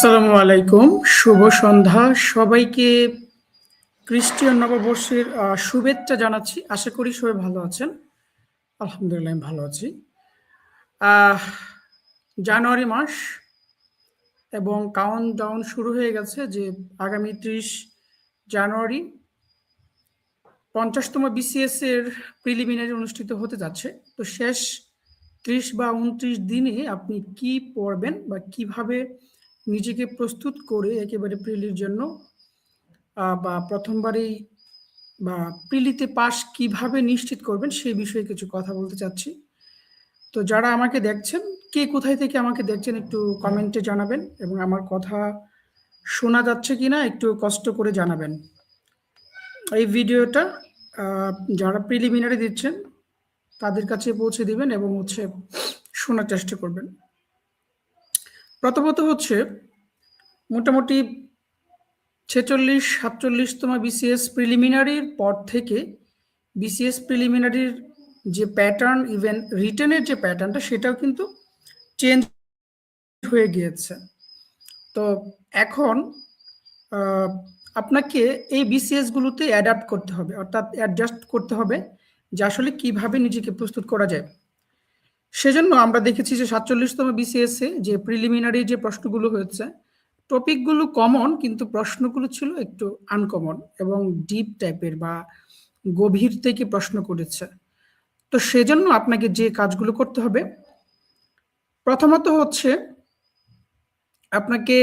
আসসালামু আলাইকুম, শুভ সন্ধ্যা। সবাইকে খ্রিস্টীয় নববর্ষের শুভেচ্ছা জানাচ্ছি। আশা করি সবাই ভালো আছেন। আলহামদুলিল্লাহ, আমি ভালো আছি। জানুয়ারি মাস এবং কাউন্ট ডাউন শুরু হয়ে গেছে যে আগামী ত্রিশ জানুয়ারি পঞ্চাশতম বিসিএস এর প্রিলিমিনারি অনুষ্ঠিত হতে যাচ্ছে। তো শেষ ত্রিশ বা উনত্রিশ দিনে আপনি কি পড়বেন বা কীভাবে নিজেকে প্রস্তুত করে একেবারে প্রিলির জন্য বা প্রথমবারেই বা প্রিলিতে পাস কীভাবে নিশ্চিত করবেন সেই বিষয়ে কিছু কথা বলতে চাচ্ছি। তো যারা আমাকে দেখছেন, কে কোথায় থেকে আমাকে দেখছেন একটু কমেন্টে জানাবেন এবং আমার কথা শোনা যাচ্ছে কিনা একটু কষ্ট করে জানাবেন। এই ভিডিওটা যারা প্রিলিমিনারি দিচ্ছেন, তাদের কাছে পৌঁছে দিবেন এবং হচ্ছে শোনার চেষ্টা করবেন। প্রথমত হচ্ছে মোটামুটি ছেচল্লিশ সাতচল্লিশতম বিসিএস প্রিলিমিনারির পর থেকে বিসিএস প্রিলিমিনারির যে প্যাটার্ন ইভেন রিটেনের যে প্যাটার্নটা সেটাও কিন্তু চেঞ্জ হয়ে গিয়েছে। তো এখন আপনাকে এই বিসিএস গুলোতে অ্যাডাপ্ট করতে হবে, অর্থাৎ অ্যাডজাস্ট করতে হবে যে আসলে কীভাবে নিজেকে প্রস্তুত করা যায়। সেজন্য আমরা দেখেছি যে সাতচল্লিশতম বিসিএস এ যে প্রিলিমিনারি যে প্রশ্নগুলো হয়েছে, টপিকগুলো কমন কিন্তু প্রশ্নগুলো ছিল একটু আনকমন এবং ডিপ টাইপের বা গভীর থেকে প্রশ্ন করেছে। তো সেজন্য আপনাকে যে কাজগুলো করতে হবে, প্রথমত হচ্ছে আপনাকে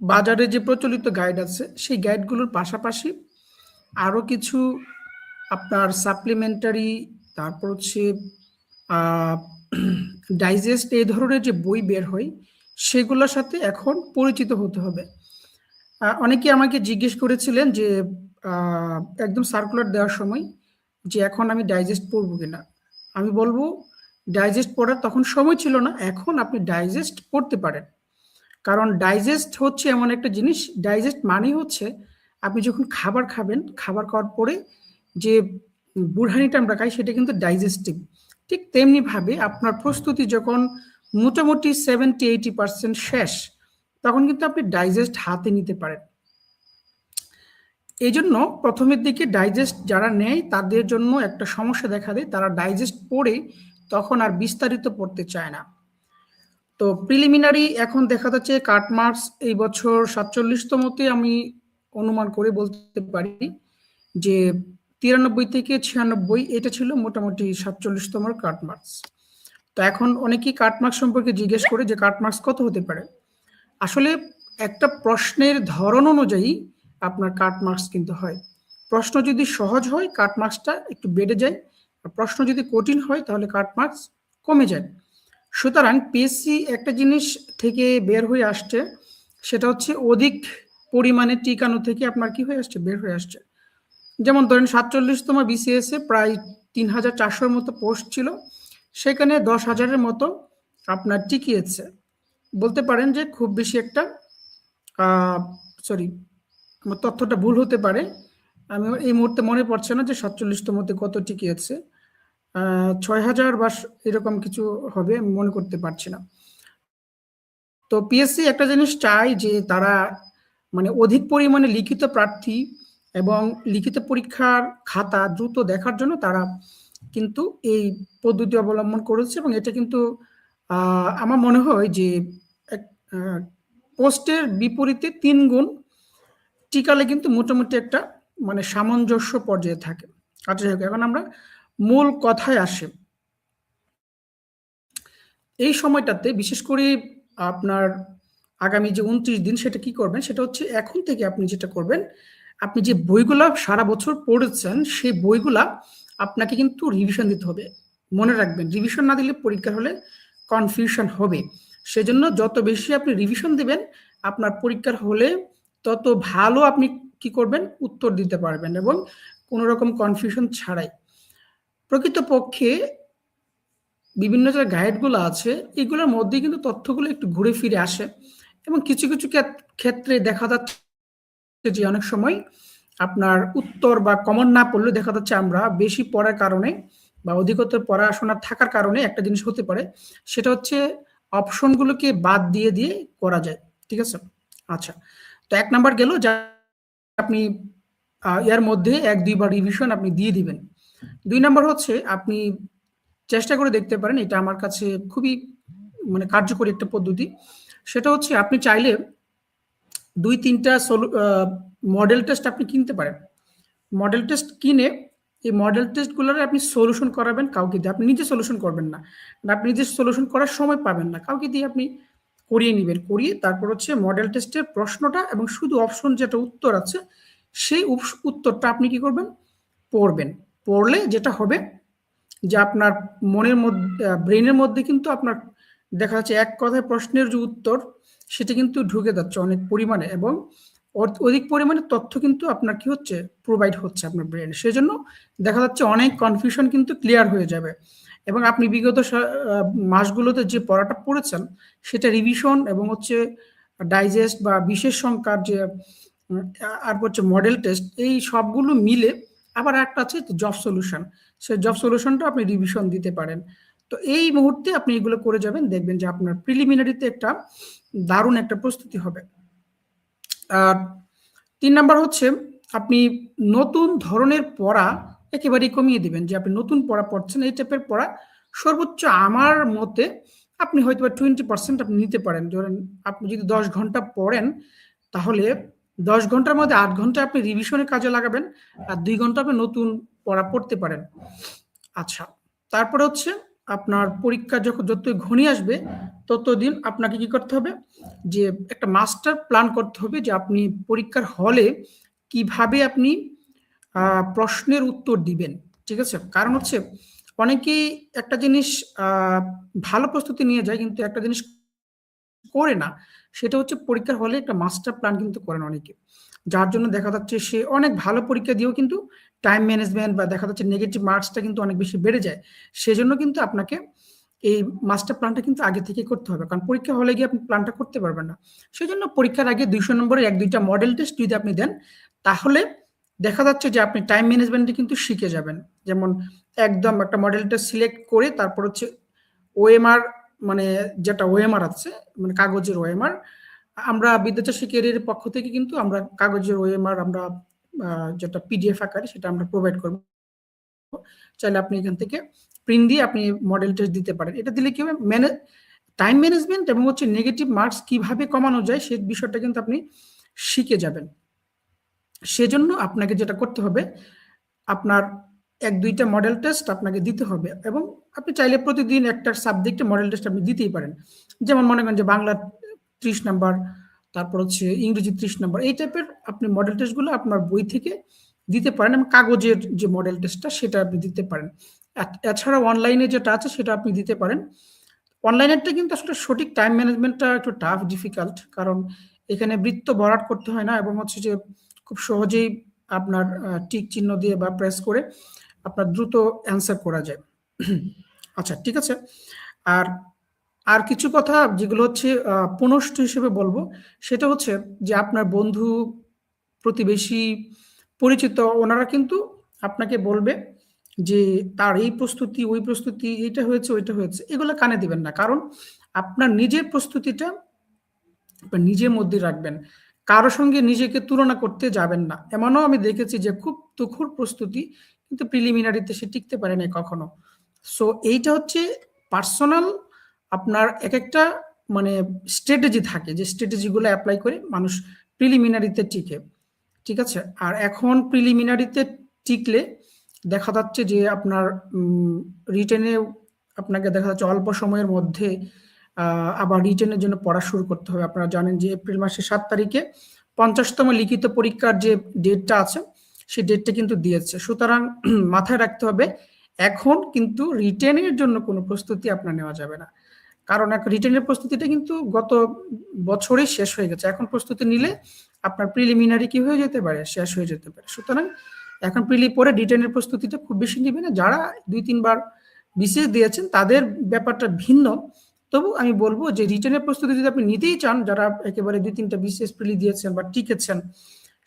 বাজারে যে প্রচলিত গাইড আছে, সেই গাইডগুলোর পাশাপাশি আরও কিছু আপনার সাপ্লিমেন্টারি তারপর হচ্ছে ডাইজেস্ট এই ধরনের যে বই বের হয়, সেগুলোর সাথে এখন পরিচিত হতে হবে। অনেকে আমাকে জিজ্ঞেস করেছিলেন যে একদম সার্কুলার দেওয়ার সময় যে এখন আমি ডাইজেস্ট পড়ব কিনা। আমি বলব ডাইজেস্ট পড়ার তখন সময় ছিল না, এখন আপনি ডাইজেস্ট পড়তে পারেন। কারণ ডাইজেস্ট হচ্ছে এমন একটা জিনিস ডাইজেস্ট মানেই হচ্ছে আপনি যখন খাবার খাবেন, খাবার খাওয়ার পরে যে বুড়হানিটা আমরা খাই, সেটা কিন্তু ডাইজেস্টিভ ঠিক তেমনি ভাবে আপনার প্রস্তুতি যখন মোটামুটি সেভেন্টি এইটি পার্সেন্ট শেষ, তখন কিন্তু আপনি ডাইজেস্ট হাতে নিতে পারেন। এই জন্য প্রথমের দিকে ডাইজেস্ট যারা নেয়, তাদের জন্য একটা সমস্যা দেখা দেয়। তারা ডাইজেস্ট পড়ে তখন আর বিস্তারিত পড়তে চায় না। তো প্রিলিমিনারি এখন দেখা যাচ্ছে কাট মার্কস এই বছর সাতচল্লিশতমতে আমি অনুমান করে বলতে পারি যে তিরানব্বই থেকে ছিয়ানব্বই, এটা ছিল মোটামুটি সাতচল্লিশতম কাট মার্কস তো এখন অনেকেই কাট মার্কস সম্পর্কে জিজ্ঞেস করে যে কাট মার্কস কত হতে পারে। আসলে একটা প্রশ্নের ধরন অনুযায়ী আপনার কাট মার্কস কিন্তু হয়। প্রশ্ন যদি সহজ হয় কাট মার্কসটা একটু বেড়ে যায়। আর প্রশ্ন যদি কঠিন হয়, তাহলে কাট মার্কস কমে যায়। সুতরাং পিএসসি একটা জিনিস থেকে বের হয়ে আসছে, সেটা হচ্ছে অধিক পরিমাণে টিকানো থেকে আপনার কি হয়ে আসছে? বের হয়ে আসছে। যেমন ধরেন সাতচল্লিশতম এ প্রায় তিন হাজার চারশোর মতো পোস্ট ছিল। সেখানে দশ হাজারের মতো আপনার টিকিয়েছে। বলতে পারেন যে খুব বেশি একটা সরি আমার তথ্যটা ভুল হতে পারে। আমি এই মুহূর্তে মনে পড়ছে না যে সাতচল্লিশতমতে কত টিকিয়েছে। ছয় হাজার বা এরকম কিছু হবে মনে করতে পারছি না। তো পিএসসি একটা জিনিস চাই যে তারা মানে অধিক পরিমাণে লিখিত প্রার্থী এবং লিখিত পরীক্ষার খাতা দ্রুত দেখার জন্য তারা কিন্তু এই পদ্ধতি অবলম্বন করেছে এবং এটা কিন্তু আমার মনে হয় যে পোস্টের বিপরীতে তিন গুণ টিকালে কিন্তু মোটামুটি একটা মানে সামঞ্জস্য পর্যায়ে থাকে। আচ্ছা যাই হোক, এখন আমরা মূল কথায় আসে। এই সময়টাতে বিশেষ করে আপনার আগামী যে উনত্রিশ দিন সেটা কি করবেন? সেটা হচ্ছে এখন থেকে আপনি যেটা করবেন আপনি যে বইগুলা সারা বছর পড়েছেন, সেই বইগুলা আপনাকে কিন্তু রিভিশন দিতে হবে। মনে রাখবেন রিভিশন না দিলে পরীক্ষা হলে কনফিউশন হবে। সেজন্য যত বেশি আপনি রিভিশন দিবেন, আপনার পরীক্ষার হলে তত ভালো আপনি কি করবেন, উত্তর দিতে পারবেন এবং কোনো রকম কনফিউশন ছাড়াই। প্রকৃতপক্ষে বিভিন্ন যে গাইডগুলো আছে, এগুলোর মধ্যে কিন্তু তথ্যগুলো একটু ঘুরে ফিরে আসে এবং কিছু কিছু ক্ষেত্রে দেখা যাচ্ছে যে অনেক সময় আপনার উত্তর বা কমন না পড়লে দেখা যাচ্ছে আমরা বেশি পড়ার কারণে বা অধিকতর পড়াশোনা থাকার কারণে একটা জিনিস হতে পারে, সেটা হচ্ছে অপশনগুলোকে বাদ দিয়ে দিয়ে করা যায়, ঠিক আছে? আচ্ছা তো এক নাম্বার গেল যা আপনি এর মধ্যে এক দুইবার রিভিশন আপনি দিয়ে দিবেন। দুই নাম্বার হচ্ছে আপনি চেষ্টা করে দেখতে পারেন, এটা আমার কাছে খুবই মানে কার্যকরী একটা পদ্ধতি। সেটা হচ্ছে আপনি চাইলে দুই, তিনটা মডেল টেস্ট আপনি কিনতে পারেন। মডেল টেস্ট কিনে এই মডেল টেস্টগুলোর আপনি সলিউশন করাবেন কাউকে দিয়ে। আপনি নিজে সলিউশন করবেন না। আপনি নিজে সলিউশন করার সময় পাবেন না। কাউকে দিয়ে আপনি করিয়ে নেবেন। করিয়ে তারপর হচ্ছে মডেল টেস্টের প্রশ্নটা এবং শুধু অপশন যেটা উত্তর আছে, সেই উত্তরটা আপনি কি করবেন? পড়বেন। পড়লে যেটা হবে যে আপনার মনের মধ্যে ব্রেনের মধ্যে কিন্তু আপনার দেখা যাচ্ছে এক কথায় প্রশ্নের যে উত্তর, সেটা কিন্তু ঢুকে যাচ্ছে অনেক পরিমাণে এবং অধিক পরিমাণে তথ্য কিন্তু আপনার কি হচ্ছে প্রোভাইড হচ্ছে আপনার ব্রেন সেজন্য দেখা যাচ্ছে অনেক কনফিউশন কিন্তু ক্লিয়ার হয়ে যাবে। এবং আপনি বিগত মাসগুলোতে যে পড়াটা পড়েছেন, সেটা রিভিশন এবং হচ্ছে ডাইজেস্ট বা বিশেষ সংখ্যার যে আর হচ্ছে মডেল টেস্ট এই সবগুলো মিলে আবার একটা আছে জব সলিউশন সেই জব সলিউশনটা আপনি রিভিশন দিতে পারেন। তো এই মুহূর্তে আপনি এগুলো করে যাবেন, দেখবেন যে আপনার প্রিলিমিনারিতে একটা দারুণ একটা প্রস্তুতি হবে। আর তিন নাম্বার হচ্ছে, আপনি নতুন ধরনের পড়া একেবারেই কমিয়ে দিবেন, যে আপনি নতুন পড়া পড়ছেন, এই টাইপের পড়া সর্বোচ্চ আমার মতে আপনি হয়তো বা টোয়েন্টি পার্সেন্ট আপনি নিতে পারেন। ধরেন আপনি যদি দশ ঘণ্টা পড়েন, তাহলে দশ ঘণ্টার মধ্যে আট ঘণ্টা আপনি রিভিশনের কাজে লাগাবেন, আর দুই ঘণ্টা আপনি নতুন পড়া পড়তে পারেন। আচ্ছা তারপরে হচ্ছে আপনার পরীক্ষা যখন যতই ঘনিয়ে আসবে ততদিন আপনাকে কি করতে হবে? যে একটা মাস্টার প্ল্যান করতে হবে যে আপনি পরীক্ষার হলে কীভাবে আপনি প্রশ্নের উত্তর দিবেন ঠিক আছে? কারণ হচ্ছে অনেকেই একটা জিনিস ভালো প্রস্তুতি নিয়ে যায় কিন্তু একটা জিনিস করে না, সেটা হচ্ছে পরীক্ষার হলে একটা মাস্টার প্ল্যান কিন্তু করেন অনেকে। যার জন্য দেখা যাচ্ছে সে অনেক ভালো পরীক্ষা দিয়েও কিন্তু টাইম ম্যানেজমেন্ট বা দেখা যাচ্ছে নেগেটিভ মার্কসটা কিন্তু অনেক বেশি বেড়ে যায়। সেজন্য কিন্তু আপনাকে এই মাস্টার প্ল্যানটা কিন্তু আগে থেকে করতে হবে। কারণ পরীক্ষা হলে গিয়ে আপনি প্ল্যানটা করতে পারবেন না। সেই জন্য পরীক্ষার আগে দুইশো নম্বরের এক, দুইটা মডেল টেস্ট যদি আপনি দেন, তাহলে দেখা যাচ্ছে যে আপনি টাইম ম্যানেজমেন্টে কিন্তু শিখে যাবেন। যেমন একদম একটা মডেল টেস্ট সিলেক্ট করে তারপর হচ্ছে ওএমআর মানে যেটা ওএমআর আছে মানে কাগজের ওএমআর আমরা বিদ্যাচাষী ক্যারিয়ারের পক্ষ থেকে কিন্তু আমরা কাগজের ওএমআর আমরা যেটা পিডিএফ আকারে সেটা আমরা প্রোভাইড করব। চাইলে আপনি এখান থেকে প্রিন্ট দিয়ে আপনি মডেল টেস্ট দিতে পারেন। এটা দিলে কি হবে? ম্যানেজ টাইম ম্যানেজমেন্ট এবং হচ্ছে নেগেটিভ মার্কস কীভাবে কমানো যায় সেই বিষয়টা কিন্তু আপনি শিখে যাবেন। সেজন্য আপনাকে যেটা করতে হবে, আপনার এক দুইটা মডেল টেস্ট আপনাকে দিতে হবে এবং আপনি চাইলে প্রতিদিন একটা সাবজেক্টে মডেল টেস্ট আপনি দিতেই পারেন। যেমন মনে করেন যে বাংলা ত্রিশ নাম্বার তারপর হচ্ছে ইংরেজি ত্রিশ নাম্বার এই টাইপের আপনি মডেল টেস্টগুলো আপনার বই থেকে দিতে পারেন এবং কাগজের যে মডেল টেস্টটা সেটা আপনি দিতে পারেন। এছাড়া অনলাইনে যেটা আছে সেটা আপনি দিতে পারেন। অনলাইনেরটা কিন্তু আসলে সঠিক টাইম ম্যানেজমেন্টটা একটু টাফ ডিফিকাল্ট কারণ এখানে বৃত্ত ভরাট করতে হয় না এবং হচ্ছে যে খুব সহজেই আপনার টিক চিহ্ন দিয়ে বা প্রেস করে আপনার দ্রুত অ্যান্সার করা যায়। আচ্ছা ঠিক আছে? আর আর কিছু কথা যেগুলো হচ্ছে পুনষ্ট হিসেবে বলব। সেটা হচ্ছে যে আপনার বন্ধু, প্রতিবেশী, পরিচিত, ওনারা কিন্তু আপনাকে বলবে যে তার এই প্রস্তুতি, ওই প্রস্তুতি এইটা হয়েছে, ওইটা হয়েছে। এগুলো কানে দিবেন না। কারণ আপনার নিজের প্রস্তুতিটা নিজের মধ্যে রাখবেন। কারও সঙ্গে নিজেকে তুলনা করতে যাবেন না। এমনও আমি দেখেছি যে খুব তুখুর প্রস্তুতি কিন্তু প্রিলিমিনারিতে সে টিকতে পারে না কখনো। সো এইটা হচ্ছে পার্সোনাল আপনার এক একটা মানে স্ট্র্যাটেজি থাকে যে স্ট্র্যাটেজিগুলো অ্যাপ্লাই করে মানুষ প্রিলিমিনারিতে টিকে। ঠিক আছে? আর এখন প্রিলিমিনারিতে টিকলে দেখা যাচ্ছে যে আপনার রিটেনে আপনাকে দেখা যাচ্ছে অল্প সময়ের মধ্যে আবার রিটেনের জন্য পড়া শুরু করতে হবে। আপনারা জানেন যে এপ্রিল মাসের সাত তারিখে পঞ্চাশতম লিখিত পরীক্ষার যে ডেটটা আছে সেই ডেটটা কিন্তু দিয়েছে। সুতরাং মাথায় রাখতে হবে, এখন কিন্তু রিটেনের জন্য কোনো প্রস্তুতি আপনার নেওয়া যাবে না। কারণ এক রিটেনের প্রস্তুতিটা কিন্তু গত বছরেই শেষ হয়ে গেছে। এখন প্রস্তুতি নিলে আপনার প্রিলিমিনারি কি হয়ে যেতে পারে? শেষ হয়ে যেতে পারে। সুতরাং এখন প্রিলি পরে রিটেনের প্রস্তুতিটা খুব বেশি নেবে না। যারা দুই, তিনবার বিশেষ দিয়েছেন, তাদের ব্যাপারটা ভিন্ন। তবু আমি বলব যে রিটেনের প্রস্তুতি যদি আপনি নিতেই চান, যারা একেবারে দুই, তিনটা বিশেষ প্রিলি দিয়েছেন বা টিকেছেন,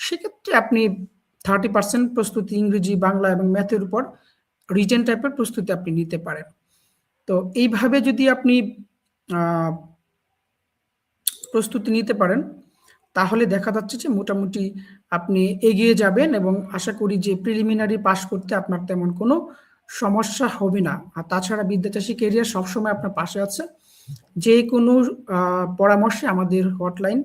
সেক্ষেত্রে আপনি থার্টি পার্সেন্ট প্রস্তুতি ইংরেজি, বাংলা এবং ম্যাথের উপর রিটেন টাইপের প্রস্তুতি আপনি নিতে পারেন। তো এইভাবে যদি আপনি প্রস্তুতি নিতে পারেন, তাহলে দেখা যাচ্ছে যে মোটামুটি আপনি এগিয়ে যাবেন এবং আশা করি যে প্রিলিমিনারি পাস করতে আপনার তেমন কোনো সমস্যা হবে না। আর তাছাড়া বিদ্যাচাষী কেরিয়ার সবসময় আপনার পাশে আছে। যে কোনো পরামর্শে আমাদের hotline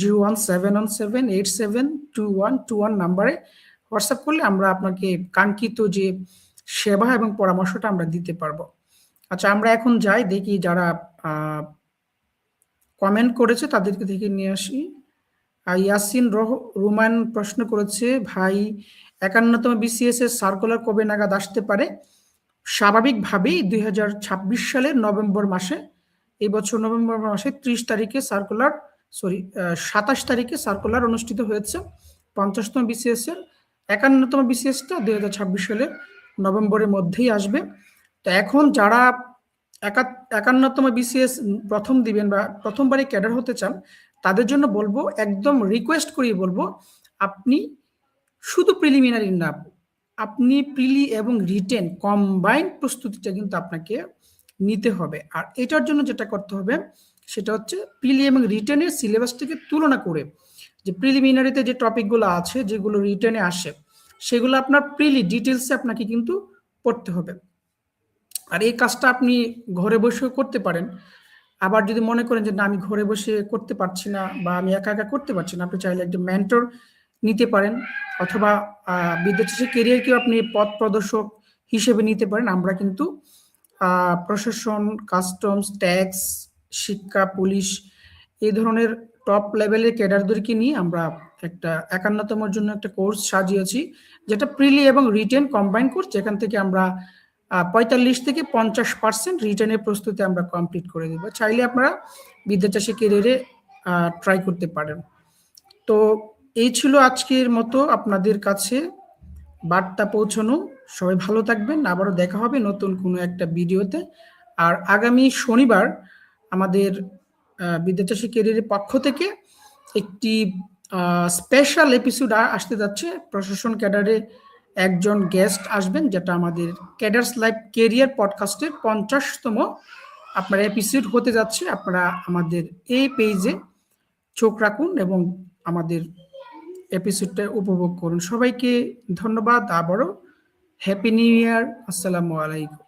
zero one seven one seven eight seven two one two one নাম্বারে হোয়াটসঅ্যাপ করলে আমরা আপনাকে কাঙ্ক্ষিত যে সেবা এবং পরামর্শটা আমরা দিতে পারব। আচ্ছা আমরা এখন যাই, দেখি যারা কমেন্ট করেছে তাদেরকে দেখে নিয়ে আসি। ইয়াসিন রহ, রুমান প্রশ্ন করেছে, ভাই, একান্নতম বিসিএস এর সার্কুলার কবে নাগাদ আসতে পারে? স্বাভাবিকভাবেই দুই হাজার ছাব্বিশ সালের নভেম্বর মাসে, এই বছর নভেম্বর মাসে ত্রিশ তারিখে সার্কুলার সরি সাতাশ তারিখে সার্কুলার অনুষ্ঠিত হয়েছে, পঞ্চাশতম বিসিএস এর। একান্নতম বিসিএসটা দুই হাজার ছাব্বিশ সালের নভেম্বরের মধ্যেই আসবে। তো এখন যারা একান্নতম বিসিএস প্রথম দিবেন বা প্রথমবারই ক্যাডার হতে চান, তাদের জন্য বলব, একদম রিকোয়েস্ট করিয়ে বলব, আপনি শুধু প্রিলিমিনারি না, আপনি প্রিলি এবং রিটেন কম্বাইন্ড প্রস্তুতিটা কিন্তু আপনাকে নিতে হবে। আর এটার জন্য যেটা করতে হবে সেটা হচ্ছে প্রিলি এবং রিটেনের সিলেবাসটিকে তুলনা করে যে প্রিলিমিনারিতে যে টপিকগুলো আছে, যেগুলো রিটার্নে আসে, সেগুলো আপনার প্রিলি ডিটেলসে আপনাকে কিন্তু পড়তে হবে। আর এই কাজটা আপনি ঘরে বসেও করতে পারেন। আবার যদি মনে করেন যে না, আমি ঘরে বসে করতে পারছি না বা আমি একা একা করতে পারছি না, আপনি চাইলে একটি মেন্টর নিতে পারেন। অথবা বিদ্যার্থী কেরিয়ারকেও আপনি পথ প্রদর্শক হিসেবে নিতে পারেন। আমরা কিন্তু প্রশাসন কাস্টমস ট্যাক্স শিক্ষা, পুলিশ এই ধরনের টপ লেভেলের ক্যাডারদেরকে নিয়ে আমরা একটা একান্নতমের জন্য একটা কোর্স সাজিয়েছি, যেটা প্রিলি এবং রিটেন কম্বাইন কোর্স যেখান থেকে আমরা পঁয়তাল্লিশ থেকে পঞ্চাশ পার্সেন্ট রিটার্নের প্রস্তুতি আমরা কমপ্লিট করে দেবো। চাইলে আপনারা বিদ্যাচাষী কেরিয়ারে ট্রাই করতে পারেন। তো এই ছিল আজকের মতো আপনাদের কাছে বার্তা পৌঁছানো। সবাই ভালো থাকবেন। আবারও দেখা হবে নতুন কোনো একটা ভিডিওতে আর আগামী শনিবার আমাদের বিদ্যাচাষী কেরিয়ারের পক্ষ থেকে একটি স্পেশাল এপিসোড আসতে যাচ্ছে। প্রশাসন ক্যাডারে একজন গেস্ট আসবেন, যেটা আমাদের ক্যাডার্স লাইফ কেরিয়ার পডকাস্টের পঞ্চাশতম, আপনার এপিসোড হতে যাচ্ছে। আপনারা আমাদের এই পেজে চোখ রাখুন এবং আমাদের এপিসোডটা উপভোগ করুন। সবাইকে ধন্যবাদ। আবারও হ্যাপি নিউ ইয়ার আসসালামু আলাইকুম।